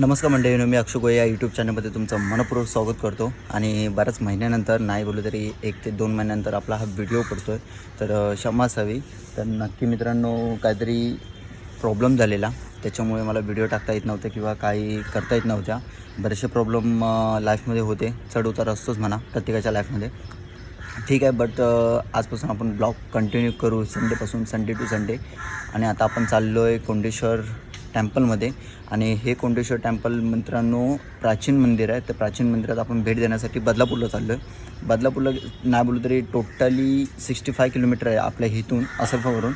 नमस्कार मंडळी मी अक्षय गोया या यूट्यूब चॅनलमध्ये तुमचं मनपूर्वक स्वागत करतो. आणि बऱ्याच महिन्यानंतर नाही बोललो तरी एक ते दोन महिन्यानंतर आपला हा व्हिडिओ पडतो आहे तर क्षमा असावी. तर नक्की मित्रांनो काहीतरी प्रॉब्लेम झालेला. त्याच्यामुळे मला व्हिडिओ टाकता येत नव्हते किंवा काही करता येत नव्हत्या. बरेचसे प्रॉब्लेम लाईफमध्ये होते. चढ उतार असतोच म्हणा प्रत्येकाच्या लाईफमध्ये ठीक आहे बट आजपासून आपण ब्लॉग कंटिन्यू करू. संडेपासून संडे टू संडे आणि आता आपण चाललो आहे कोंडेश्वर टेम्पलमध्ये. आणि हे कोंडेश्वर टेम्पल मित्रांनो प्राचीन मंदिर आहे. त्या प्राचीन मंदिरात आपण भेट देण्यासाठी बदलापूरला चाललो आहे बदलापूरला नाही बोलू तरी टोटली सिक्स्टी फाय किलोमीटर आहे आपल्या इथून असरफावरून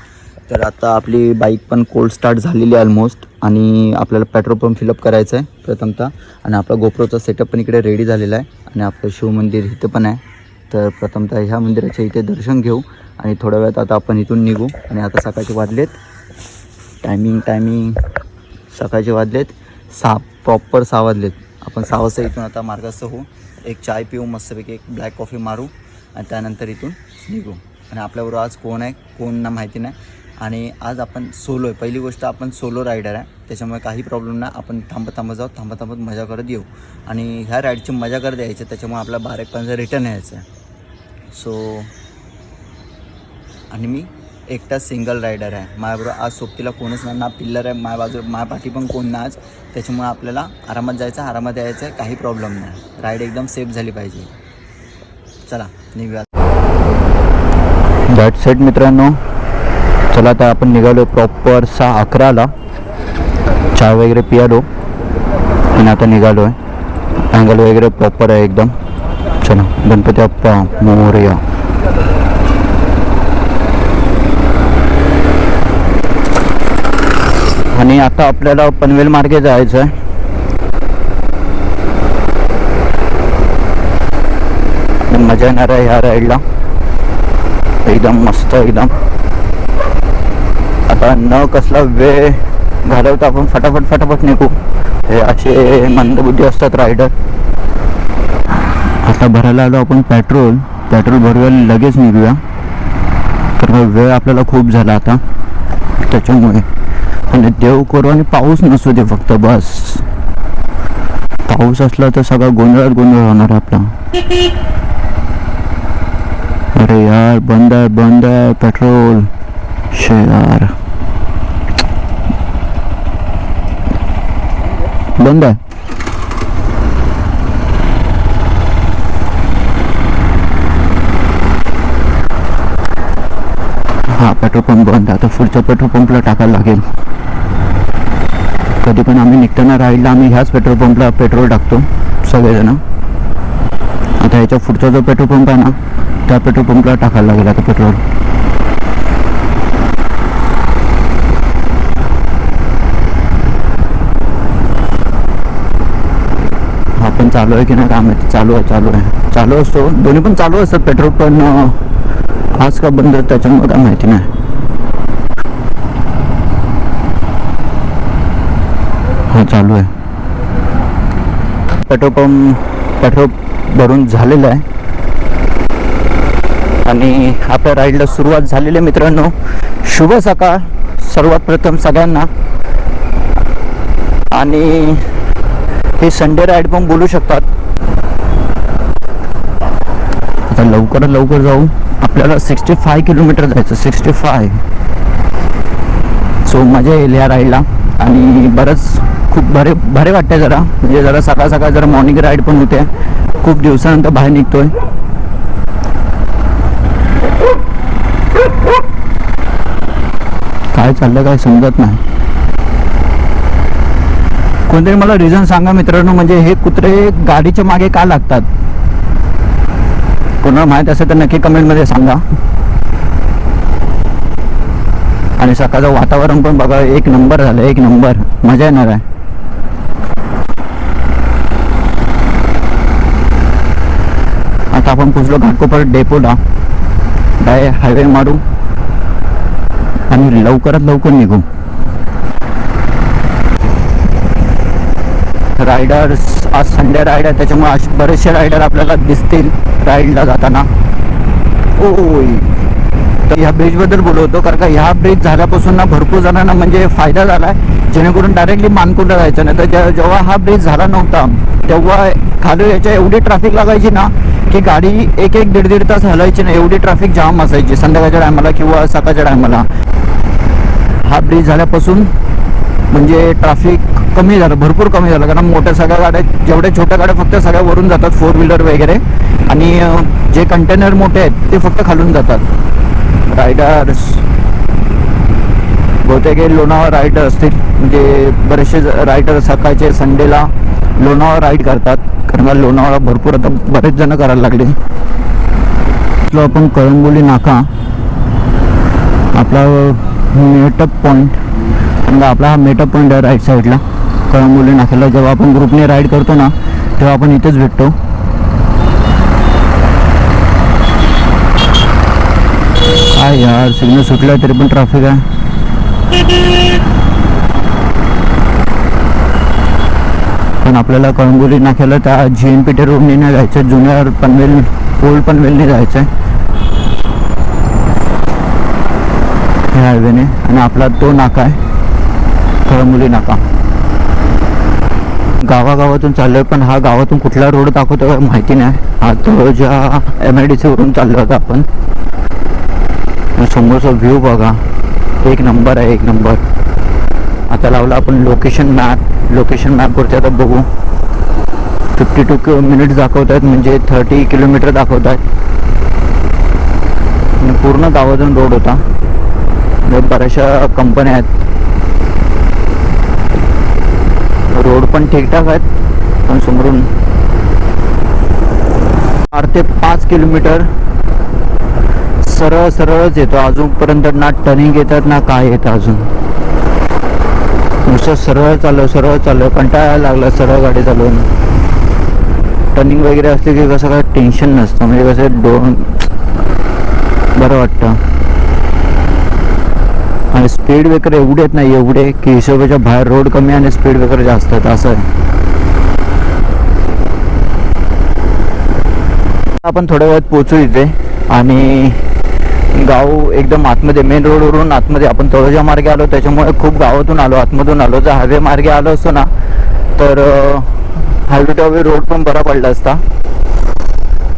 तर आता आपली बाईक पण कोल्ड स्टार्ट झालेली आहे ऑलमोस्ट आणि आपल्याला पेट्रोल पंप फिलअप करायचं आहे प्रथमतः. आणि आपला गोप्रोचा सेटअप पण इकडे रेडी झालेला आहे. आणि आपलं शिवमंदिर इथं पण आहे. तर प्रथमतः ह्या मंदिराच्या इथे दर्शन घेऊ. आणि थोड्या वेळात आता आपण इथून निघू. आणि आता सकाळचे वाजलेत. टायमिंग टायमिंग सकाळचे वाजलेत. सहा प्रॉपर सहा वाजलेत. आपण सहा वाजता इथून आता मार्गस्थ होऊ. एक चाय पिऊ मस्तपैकी एक ब्लॅक कॉफी मारू आणि त्यानंतर इथून निघू. आणि आपल्याबरोबर आज कोण आहे कोण ना माहिती नाही. आणि आज आपण सोलो आहे पहिली गोष्ट आपण सोलो रायडर आहे. त्याच्यामुळे काही प्रॉब्लेम नाही. आपण थांबत थांबत जाऊ. थांबत थांबत मजा करत येऊ. आणि ह्या राईडची मजा करत यायची. त्याच्यामुळे आपल्या बारा एक पर्यंत रिटर्न यायचं आहे. सो आणि मी एकटा सिंगल रायडर आहे. माझ्याबरोबर आज सोबतीला कोणच नाही ना पिल्लर आहे माझ्या बाजू माझ्या पाठी पण कोण नाही आज. त्याच्यामुळे आपल्याला आरामात जायचं आरामात यायचं आहे काही प्रॉब्लेम नाही. राईड एकदम सेफ झाली पाहिजे. चला निघूया दॅट सेट मित्रांनो. चला आता आपण निघालो प्रॉपर सहा अकराला. चहा वगैरे पियालो. आणि आता निघालो आहे अँगल वगैरे प्रॉपर आहे एकदम. चला गणपती अप्पा मोरया आणि आता आपल्याला पनवेल मार्गे जायचं आहे मजा येणार आहे ह्या राईडला एकदम मस्त एकदम. आता न कसला वेळ घालवता आपण फटाफट फटाफट निघू. हे असे मंदबुद्धी असतात रायडर आता भरायला आलो आपण पेट्रोल पेट्रोल भरूया लगेच निघूया. तर मग वेळ आपल्याला खूप झाला आता. त्याच्यामुळे. आणि देव करू आणि पाऊस नसू दे फक्त बस. पाऊस असला तर सगळा गोंधळात गोंधळ होणार आहे आपला. अरे यार बंद आहे बंद आहे पेट्रोल शे यार बंद आहे. हा पेट्रोल पंप बंद आहे. आता पुढच्या पेट्रोल पंपला टाकायला लागेल. कधी पण आम्ही निघताना राईडला आम्ही ह्याच पेट्रोल पंपला पेट्रोल टाकतो सगळेजण. आता ह्याच्या पुढचा जो पेट्रोल पंप आहे ना त्या पेट्रोल पंपला टाकायला लागेल आता पेट्रोल हा पण चालू आहे की नाही काम आहे चालू आहे चालू आहे. चालू असतो. दोन्ही पण चालू असतात पेट्रोल पण आज का बंद त्याच्यामुळे काय माहिती नाही. हा चालू आहे. पेट्रोल पंप पेट्रोल भरून झालेलं आहे. आणि आपल्या राईडला सुरुवात झालेली आहे मित्रांनो. शुभ सकाळ सर्वात प्रथम सगळ्यांना. आणि हे संडे राईड पण बोलू शकतात. आता लवकरात लवकर जाऊ. आपल्याला सिक्स्टी फाय किलोमीटर जायचं सिक्स्टी फाय सो मजा येईल या राईडला आणि बरंच खूप भारी भारी वाटते जरा. म्हणजे जरा सकाळ सकाळ जरा मॉर्निंग राईड पण होते. खूप दिवसानंतर बाहेर निघतोय. काय चाललं काय समजत नाही. कोणतरी मला रिझन सांगा मित्रांनो म्हणजे हे कुत्रे गाडीच्या मागे का लागतात? कोणाला माहीत असेल तर नक्की कमेंटमध्ये सांगा. आणि सकाळचं वातावरण पण बघा एक नंबर झालं एक नंबर. मजा येणार आहे. आता आपण पोचलो घाटकोपर डेपोला डाय हायवे मारू आणि लवकरात लवकर निघू. रायडर्स आज संडे राईड आहे त्याच्यामुळे असे बरेचसे रायडर आपल्याला दिसतील राईडला जाताना. ओय. तर ह्या ब्रिजबद्दल बोलवतो कारण का ह्या ब्रिज झाल्यापासून ना भरपूर जणांना म्हणजे फायदा झाला आहे जेणेकरून डायरेक्टली मानकुंडला जायचं नाही. तर जेव्हा हा ब्रिज झाला नव्हता तेव्हा खाली याच्या एवढी ट्रॅफिक लागायची ना की गाडी एक एक दीड दीड तास हलायची नाही एवढी ट्रॅफिक जाम असायची संध्याकाळच्या टायमाला किंवा सकाळच्या टायमाला हा ब्रिज झाल्यापासून म्हणजे ट्रॅफिक कमी झालं भरपूर कमी झालं कारण मोठ्या सगळ्या गाड्या जेवढ्या छोट्या गाड्या फक्त सगळ्या वरून जातात फोर व्हीलर वगैरे. आणि जे कंटेनर मोठे आहेत ते फक्त खालून जातात. रायडर्स बहुतेक हे लोणावळा रायडर असतील म्हणजे बरेचसे रायडर सकाळचे संडेला लोणावळा राईड करतात. कारण का लोणावळा भरपूर आता बरेच जण करायला लागले. इथलो आपण कळंबोली नाका. आपला मेटअप पॉईंट कारण आपला हा मेटअप पॉईंट आहे राईट साईडला कळंबोली नाक्याला जेव्हा आपण ग्रुपने राईड करतो ना तेव्हा आपण इथेच भेटतो. काय यार सिग्नल सुटलं तरी पण ट्रॅफिक आहे. पण आपल्याला कळंबोली नाक्याला त्या जी एन पी टी रोडने नाही जायचं जुन्या पनवेल ओल्ड पनवेलने जायचं आहे ह्या हायवेने आणि आपला तो नाका आहे. कळंगुली नाका. गावागावातून चाललोय पण हा गावातून कुठला रोड दाखवतो माहिती नाही. हा तो ज्या एम आय डी सी वरून चाललो होता आपण. समोरचा व्ह्यू बघा. एक नंबर आहे एक नंबर आता लावला आपण लोकेशन मॅप लोकेशन मॅपवरती आता बघू. फिफ्टी टू मिनिट्स दाखवत आहेत म्हणजे थर्टी किलोमीटर दाखवत आहेत पूर्ण गावातून रोड होता. म्हणजे बऱ्याचशा कंपन्या आहेत. रोड पण ठीकठाक आहेत पण समोरून. चार ते पाच किलोमीटर सरळ सरळच येतो. अजूनपर्यंत ना टर्निंग येतात ना काय येतं अजून. नुसतं सरळ चाललं सरळ चाललं कंटाळा लागला सरळ गाडी चालवून. टर्निंग वगैरे असते की कसं काय टेन्शन नसतं. म्हणजे कसं दोन बरं वाटतं. आणि स्पीड ब्रेकर एवढे आहेत नाही एवढे की हिशोबाच्या बाहेर रोड कमी आणि स्पीड ब्रेकर जास्त आहेत असं आहे. आपण थोड्या वेळात पोचू इथे आणि गाव एकदम आतमध्ये मेन रोडवरून आतमध्ये आपण तळोजा मार्गे आलो. त्याच्यामुळे खूप गावातून आलो आतमधून आलो. जर हायवे मार्गे आलो असतो ना तर हायवे टू हायवे रोड पण बरा पडला असता.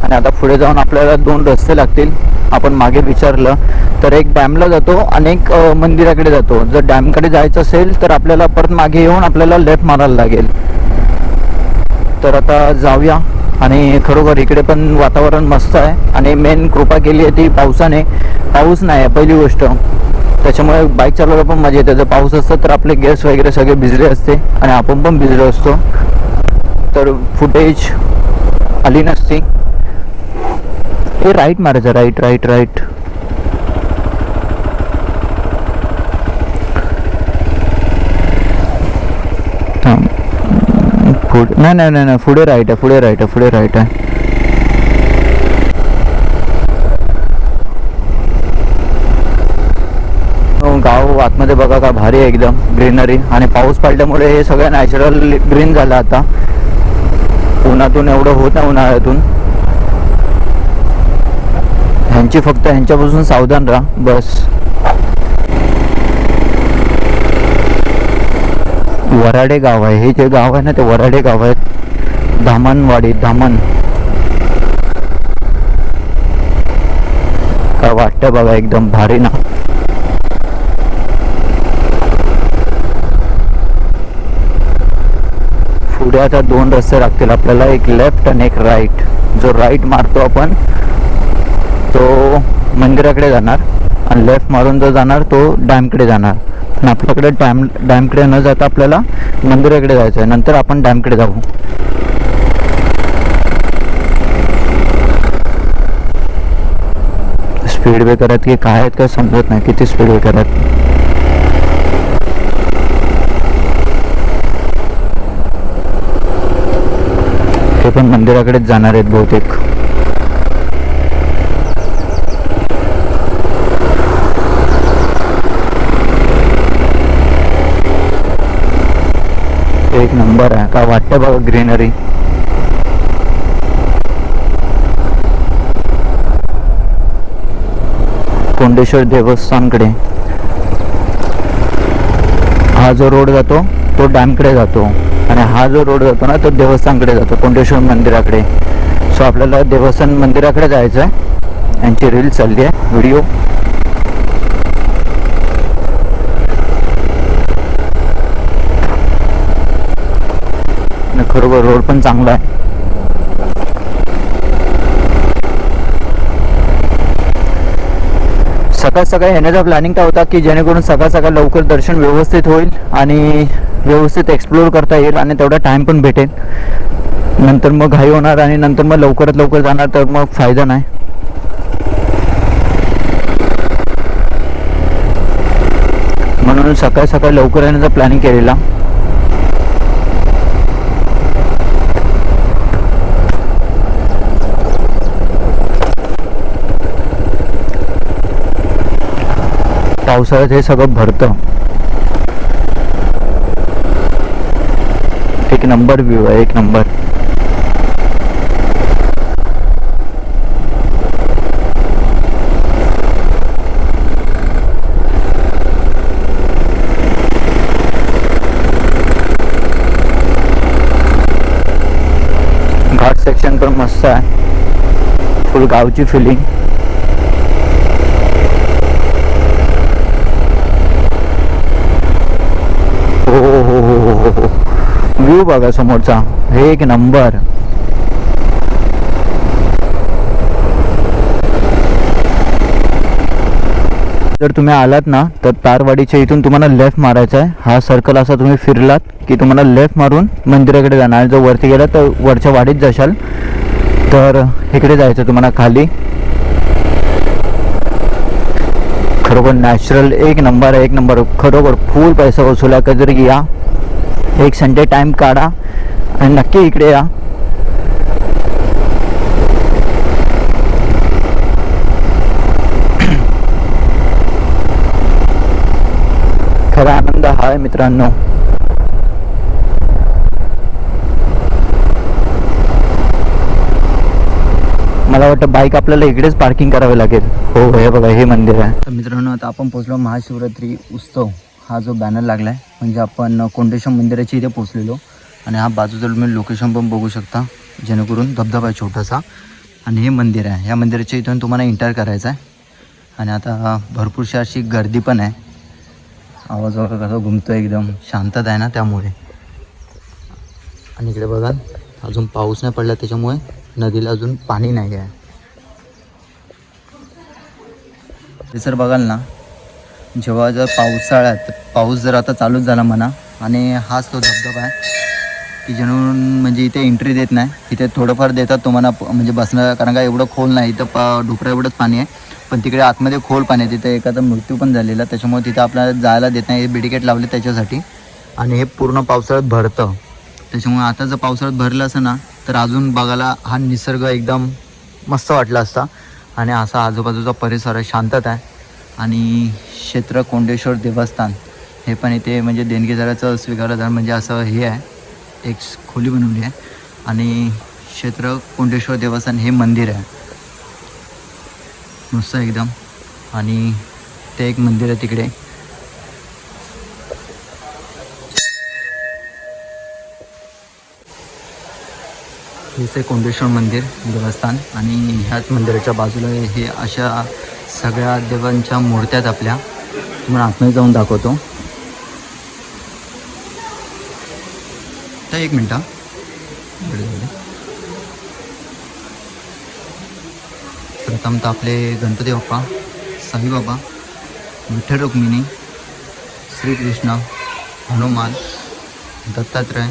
आणि आता पुढे जाऊन आपल्याला दोन रस्ते लागतील आपण मागे विचारलं तर एक डॅमला जातो आणि एक मंदिराकडे जातो. जर डॅमकडे जायचं असेल तर आपल्याला परत मागे येऊन आपल्याला लेफ्ट मारायला लागेल. तर आता जाऊया. आणि खरोखर इकडे पण वातावरण मस्त आहे. आणि मेन कृपा केली आहे ती पावसाने. पाऊस नाही आहे पहिली गोष्ट. त्याच्यामुळे बाईक चालवायला पण मजा येते. जर पाऊस असतं तर आपले गॅस वगैरे सगळे भिजले असते. आणि आपण पण भिजलो असतो. तर फुटेज आली नसती. हे राईट मारायचं राईट राईट राईट पुढे नाही नाही नाही नाही पुढे राईट आहे पुढे राईट आहे पुढे राईट आहे हो, गाव आतमध्ये बघा का भारी आहे एकदम. ग्रीनरी आणि पाऊस पडल्यामुळे हे सगळं नॅचरल ग्रीन झालं आता. उन्हातून एवढं होत नाही उन्हाळ्यातून. ह्यांची फक्त ह्यांच्यापासून सावधान राहा. बस. वराडे गाव आहे. हे जे गाव आहे ना ते वराडे गाव आहे. धामणवाडी धामण. काय वाटतं बघा एकदम भारी ना. पुढे आता दोन रस्ते लागतील आपल्याला एक लेफ्ट आणि एक राईट जो राईट मारतो आपण तो मंदिराकडे जाणार आणि लेफ्ट मारून जो जाणार तो डॅमकडे जाणार. आणि आपल्याकडे डॅम डॅमकडे न जाता आपल्याला मंदिराकडे जायचं आहे. नंतर आपण डॅमकडे जाऊ. स्पीड ब्रेकर आहेत की काय आहेत काय समजत नाही. किती स्पीड ब्रेकर आहेत ते पण मंदिराकडेच जाणार आहेत बहुतेक. एक नंबर आहे. का वाटतं बघा ग्रीनरी? कोंडेश्वर देवस्थानकडे. हा जो रोड जातो तो डॅमकडे जातो. आणि हा जो रोड जातो ना तो देवस्थानकडे जातो कोंडेश्वर मंदिराकडे. सो आपल्याला देवस्थान मंदिराकडे जायचं आहे यांची रील चालली आहे. व्हिडिओ खरोखर रोड पण चांगला आहे. सकाळ सकाळी येण्याचा प्लॅनिंग काय होता की जेणेकरून सकाळ सकाळ लवकर दर्शन व्यवस्थित होईल आणि व्यवस्थित एक्सप्लोअर करता येईल आणि तेवढा टाईम पण भेटेल. नंतर मग घाई होणार आणि नंतर मग लवकरात लवकर जाणार तर मग फायदा नाही. म्हणून सकाळ सकाळी लवकर येण्याचा प्लॅनिंग केलेला. पावसाळ्यात हे सगळं भरतं. एक नंबर व्ह्यू आहे, एक नंबर. घाट सेक्शन पण मस्त आहे. फुल गावची फिलिंग व्ह्यू बघा समोरचा. हे एक नंबर जर तुम्ही आलात ना तर तारवाडीच्या इथून तुम्हाला लेफ्ट मारायचा आहे. हा सर्कल असा तुम्ही फिरलात की तुम्हाला लेफ्ट मारून मंदिराकडे जाणार जर वरती गेला तर वरच्या वाडीत जाशाल. तर इकडे जायचं तुम्हाला खाली. खरोखर नॅचरल एक नंबर आहे एक नंबर खरोखर फुल पैसा वसूल आहे कधी या एक संडे टाइम काढा आणि नक्की इकडे या. खरा आनंद हा आहे मित्रांनो. मला वाटतं बाईक आपल्याला इकडेच पार्किंग करावी लागेल. हो हे बघा हे मंदिर आहे. मित्रांनो आता आपण पोहोचलो महाशिवरात्री उत्सव. हा जो बॅनर लागला आहे म्हणजे आपण कोंडेश्वर मंदिराच्या इथे पोचलेलो आणि हा बाजूचा तुम्ही लोकेशन पण बघू शकता जेणेकरून धबधबा आहे छोटासा. आणि हे मंदिर आहे. या मंदिराच्या इथून तुम्हाला इंटर करायचं आहे. आणि आता भरपूरशी अशी गर्दी पण आहे. आवाज वगैरे कसा घुमतो एकदम. शांतता आहे ना त्यामुळे. आणि इकडे बघा अजून पाऊस नाही पडला त्याच्यामुळे नदीला अजून पाणी नाही आहे. ते सर बघाल ना जेव्हा जर पावसाळ्यात पाऊस जर आता चालूच झाला म्हणा आणि हाच तो धबधबा आहे की जेणून म्हणजे इथे एंट्री देत नाही इथे थोडंफार देतात तुम्हाला प- म्हणजे बसणं कारण का एवढं खोल नाही इथं पा डुकरा एवढंच पाणी आहे पण तिकडे आतमध्ये खोल पाणी आहे तिथे एखादा मृत्यू पण झालेला त्याच्यामुळे तिथं आपल्याला जायला देत नाही हे बेडिकेट लावले त्याच्यासाठी आणि हे पूर्ण पावसाळ्यात भरतं. त्याच्यामुळे आता जर पावसाळ्यात भरलं असं ना तर अजून बघायला हा निसर्ग एकदम मस्त वाटला असता आणि असा आजूबाजूचा परिसर आहे शांतता आहे. आणि क्षेत्र कोंडेश्वर देवस्थान हे पण इथे म्हणजे देणगीदाराचं स्वीकारलं म्हणजे असं हे आहे. एक खोली बनवली आहे. आणि क्षेत्र कोंडेश्वर देवस्थान हे मंदिर आहे. मस्त एकदम. आणि ते एक मंदिर आहे तिकडे. हेच आहे कोंडेश्वर मंदिर देवस्थान. आणि ह्याच मंदिराच्या बाजूला हे अशा सगळ्या देवांच्या मूर्त्यात आपल्या. तुम्हाला आतमध्ये जाऊन दाखवतो. तर एक मिनटं. प्रथम तर आपले गणपती बाप्पा साईबाबा विठ्ठल रुक्मिणी श्रीकृष्ण हनुमान दत्तात्रय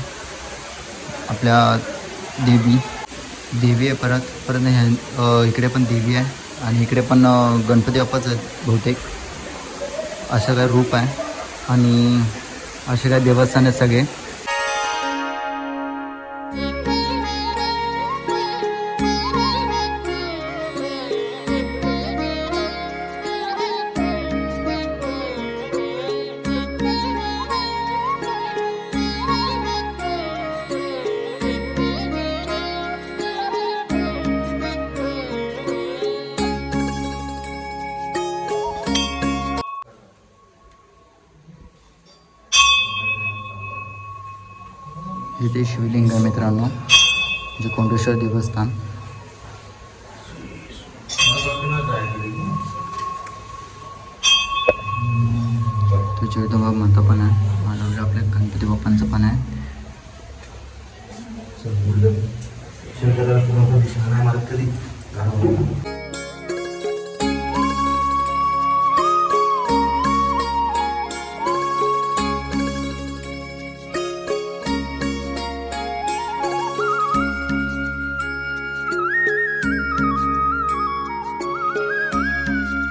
आपल्या देवी. देवी आहे परत परत ह्या इकडे पण देवी आहे. आणि इकडे पण गणपती बाप्पाच आहेत बहुतेक असं काय रूप आहे. आणि असे काय देवस्थान आहेत सगळे. कोंडेश्वर देवस्थान तो जगदंबा माता पण आहे बाजूला आपल्या गणपती बाप्पांचं पण आहे.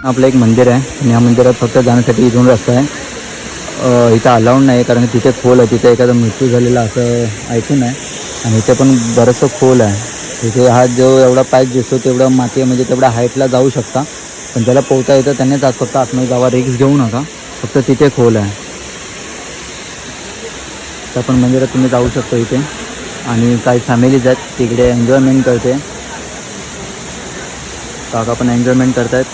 आपलं एक मंदिर आहे. आणि या मंदिरात फक्त जाण्यासाठी इथून रस्ता आहे. इथं अलाउड नाही कारण तिथे खोल आहे. तिथे एखादा मृत्यू झालेला असं ऐकून आहे. आणि इथे पण बरंचसं खोल आहे. तिथे हा जो एवढा पाईप दिसतो तेवढं माती आहे. म्हणजे तेवढ्या हाईटला जाऊ शकता. पण ज्याला पोहता येतं त्यांनीच आज फक्त आतमध्ये जावा. रिक्स घेऊ नका. फक्त तिथे खोल आहे. त्या पण मंदिरात तुम्ही जाऊ शकता इथे. आणि काही फॅमिलीज आहेत. तिकडे एन्जॉयमेंट करते. काका पण एन्जॉयमेंट करतायत.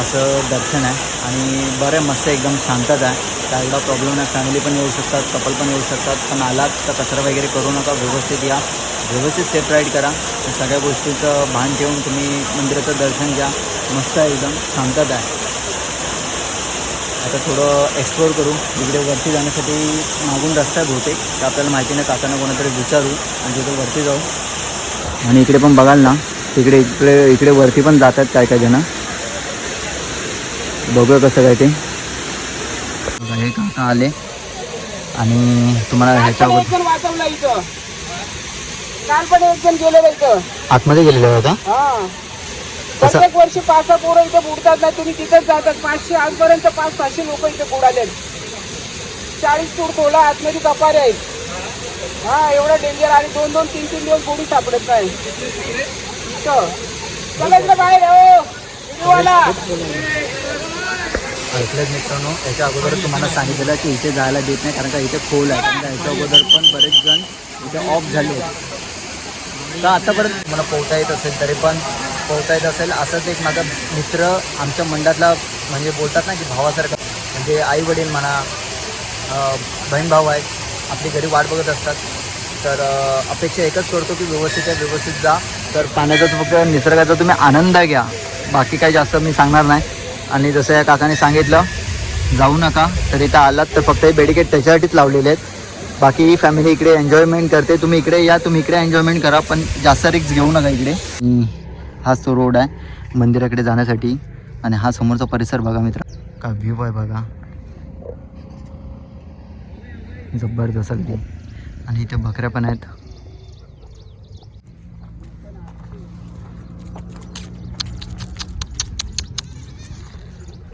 असं दर्शन आहे. आणि बरं मस्त एकदम शांतता आहे. काय एवढा प्रॉब्लेम नाही. फॅमिली पण येऊ शकतात कपल पण येऊ शकतात. पण आलात तर कचरा वगैरे करू नका. व्यवस्थित या. व्यवस्थित सेफ राईड करा. सगळ्या गोष्टीचं भान ठेवून तुम्ही मंदिराचं दर्शन घ्या. मस्त आहे एकदम शांतता आहे. आता थोडं एक्सप्लोर करू. इकडे वरती जाण्यासाठी मागून रस्ता आहे बहुतेक. तर आपल्याला माहिती नाही काकांना कोणातरी विचारू. आणि तिथे वरती जाऊ. आणि इकडे पण बघाल ना तिकडे इकडे इकडे वरती पण जातात काय काय जणं. बघूया कसं काय ते. हे काका आले. आणि तुम्हाला ह्याच्या आतमध्ये गेलेलं होता हा. प्रत्येक वर्षी पाच सहा पोरं इथं बुडतात ना तुम्ही तिथंच जातात. पाचशे आजपर्यंत पाच सहाशे लोक इथे बुडाले चाळीस फूट खोला आतमध्ये कपारे आहेत. हा एवढं डेंजर आणि दोन दोन तीन तीन दिवस बुडी सापडत नाही. इथं. चला इकडे बाहेर हो. ऐकलं मित्रांनो याच्या अगोदर तुम्हाला सांगितलेलं की इथे जायला देत नाही कारण का इथे खोल आहे. कारण का याच्या अगोदर पण बरेच जण इथे ऑफ झाले तर आतापर्यंत मला पोहता येत असेल तरी पण पोहता येत असेल. असंच एक माझा मित्र आमच्या मंडळातला म्हणजे बोलतात ना की भावासारखं म्हणजे आई वडील म्हणा बहीण भाऊ आहेत आपली घरी वाट बघत असतात. तर अपेक्षा एकच करतो की व्यवस्थित आहे व्यवस्थित जा. तर पाण्याचा फक्त निसर्गाचा तुम्ही आनंद घ्या. बाकी काही जास्त मी सांगणार नाही. आणि जसं या काकाने सांगितलं जाऊ नका तर इथं आलात तर फक्त हे बेडिकेट त्याच्यासाठीच लावलेले आहेत. बाकी ही फॅमिली इकडे एन्जॉयमेंट करते. तुम्ही इकडे या तुम्ही इकडे एन्जॉयमेंट करा पण जास्त रिक्स घेऊ नका इकडे. हाच तो रोड आहे मंदिराकडे जाण्यासाठी. आणि हा समोरचा परिसर बघा मित्र. का व्ह्यू आहे बघा. जबरदस्त अगदी. आणि इथे बकऱ्या पण आहेत.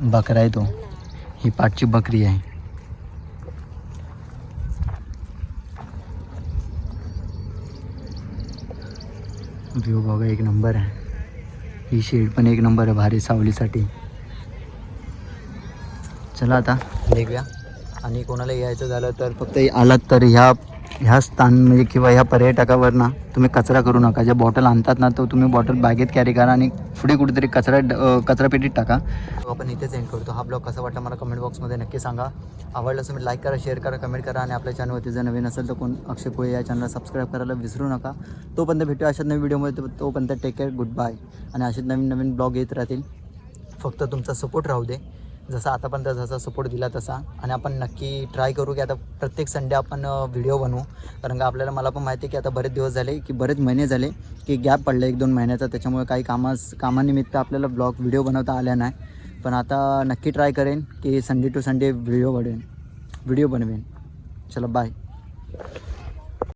बकरा आहे तो. ही पाठची बकरी आहे. व्ह्यू बघा एक नंबर आहे. ही शेड पण एक नंबर आहे भारी सावलीसाठी. चला आता निघूया. आणि कोणाला यायचं झालं तर फक्त आलात तर ह्या ह्या स्थान म्हणजे किंवा ह्या पर्यटकावर ना तुम्ही कचरा करू नका. ज्या बॉटल आणतात ना तो तुम्ही बॉटल बॅगेत कॅरी करा आणि पुढे कुठेतरी कचरा कचरापेटीत टाका. आपण इथेच एंड करतो. हा ब्लॉग कसा वाटला मला कमेंट बॉक्समध्ये नक्की सांगा. आवडलं असं लाईक करा शेअर करा कमेंट करा आणि आपल्या चॅनलवरती जर नवीन असेल तर कोण अक्षय कोळी या चॅनलला सबस्क्राईब करायला विसरू नका. तोपर्यंत भेटू अशाच नवीन व्हिडिओमध्ये तोपर्यंत टेक केअर गुड बाय आणि असेच नवीन नवीन ब्लॉग येत राहतील. फक्त तुमचा सपोर्ट राहू दे. जसा आतापर्यंत जसा सपोर्ट दिला तसा. आणि आपण नक्की ट्राय करू की आता प्रत्येक संडे आपण व्हिडिओ बनवू. कारण का आपल्याला मला पण माहिती आहे की आता बरेच दिवस झाले की बरेच महिने झाले की गॅप पडला एक दोन महिन्याचा. त्याच्यामुळे काही कामास कामानिमित्त आपल्याला ब्लॉग व्हिडिओ बनवता आल्या नाही. पण आता नक्की ट्राय करेन की संडे टू संडे व्हिडिओ बनवेन. व्हिडिओ बनवेन. चला बाय